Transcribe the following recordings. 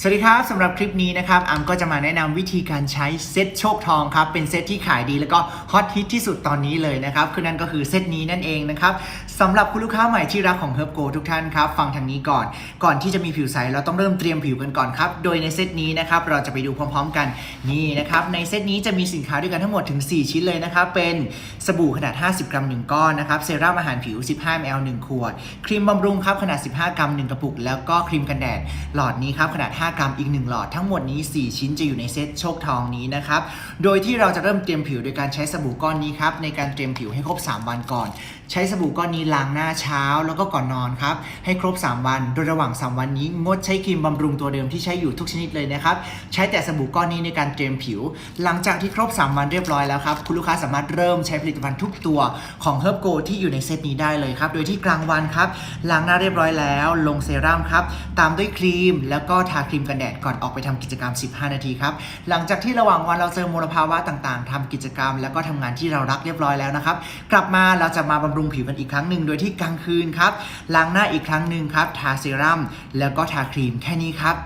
สวัสดีครับสำหรับคลิปนี้นะครับอัมก็จะมาแนะนำวิธีการใช้เซตโชคทองครับเป็นเซตที่ขายดีแล้วก็ฮอตฮิตที่สุดตอนนี้เลยนะครับคือนั่นก็คือเซตนี้นั่นเองนะครับสำหรับคุณลูกค้าใหม่ที่รักของ Herb Go ทุกท่านครับฟังทางนี้ก่อน ก่อนที่จะมีผิวใสเราต้องเริ่มเตรียมผิวกันก่อนครับโดยในเซตนี้นะครับเราจะไปดูพร้อม ๆ กันนี่นะครับในเซตนี้จะมีสินค้าด้วยกันทั้งหมดถึง 4 ชิ้นเลยนะครับเป็นสบู่ขนาด 50 กรัม 1 ก้อนนะครับเซรั่มอาหารผิว 15 ml 1 ขวด ครีมบำรุงครับขนาด 15 กรัม 1 กระปุก แล้วก็ครีมกันแดดหลอดนี้ครับขนาด5กรัมอีก 1 หลอดทั้งหมดนี้ 4 ชิ้นจะอยู่ในเซตโชคทองนี้นะครับ โดยที่เราจะเริ่มเตรียมผิวโดยการใช้สบู่ก้อนนี้ครับในการเตรียมผิวให้ครบ 3 วันก่อน ใช้สบู่ก้อนนี้ล้างหน้าเช้าแล้วก็ก่อนนอนครับให้ครบ 3 วัน โดยระหว่าง 3 วันนี้งดใช้ครีมบำรุงตัวเดิมที่ใช้อยู่ทุกชนิดเลยนะครับใช้แต่สบู่ก้อนนี้ในการเตรียมผิว หลังจากที่ครบ 3 วันเรียบร้อยแล้วครับคุณลูกค้าสามารถเริ่มใช้ผลิตภัณฑ์ทุกตัวของ Herb Go ที่อยู่ในเซตนี้ได้เลยครับโดยที่กลางวันครับล้างหน้าเรียบร้อยแล้ว ลงเซรั่มครับตามด้วยครีมแล้วก็ทาครีมกันแดดก่อนออกไปทำกิจกรรม 15 นาทีครับ หลังจากที่ระหว่างวันเราเจอมลภาวะต่างๆทำกิจกรรม แล้วก็ทำงานที่เรารักเรียบร้อยแล้วนะครับ กลับมาเราจะมาบำรุงผิวกันอีกครั้งหนึ่งโดยที่กลางคืนครับล้างหน้าอีกครั้งหนึ่งครับทาเซรั่มแล้วก็ทาครีมแค่นี้ครับ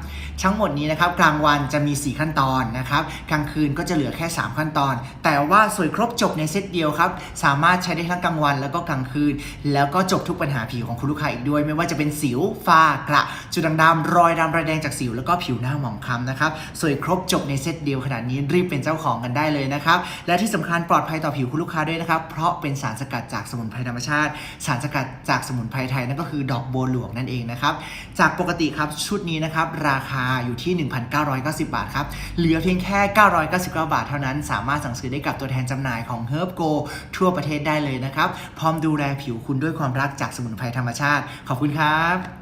ทั้งหมดนี้นะครับกลางวันจะมี 4 ขั้นตอนนะครับกลางคืนก็จะเหลือแค่ 3 ขั้นตอน แต่ว่าสวยครบจบในเซตเดียวครับสามารถใช้ได้ทั้งกลางวันแล้วก็กลางคืน แล้วก็จบทุกปัญหาผิวของคุณลูกค้าอีกด้วย ไม่ว่าจะเป็นสิวฝ้ากระจุดด่างๆรอยดำรอยแดงจากสิวแล้วก็ผิวหน้าหมองคล้ำนะครับสวยครบจบในเซตเดียวขนาดนี้รีบเป็นเจ้าของกันได้เลยนะครับ และที่สำคัญปลอดภัยต่อผิวคุณลูกค้าด้วยนะครับ เพราะเป็นสารสกัดจากสมุนไพรธรรมชาติ สารสกัดจากสมุนไพรไทยนั่นก็คือดอกโบหลวงนั่นเองนะครับ จากปกติครับชุดนี้นะครับราคาอยู่ที่ 1,990 บาทครับ เหลือเพียงแค่ 999 บาทเท่านั้น สามารถสั่งซื้อได้กับตัวแทนจำหน่ายของ Herb Go ทั่วประเทศได้เลยนะครับ พร้อมดูแลผิวคุณด้วยความรักจากสมุนไพรธรรมชาติ ขอบคุณครับ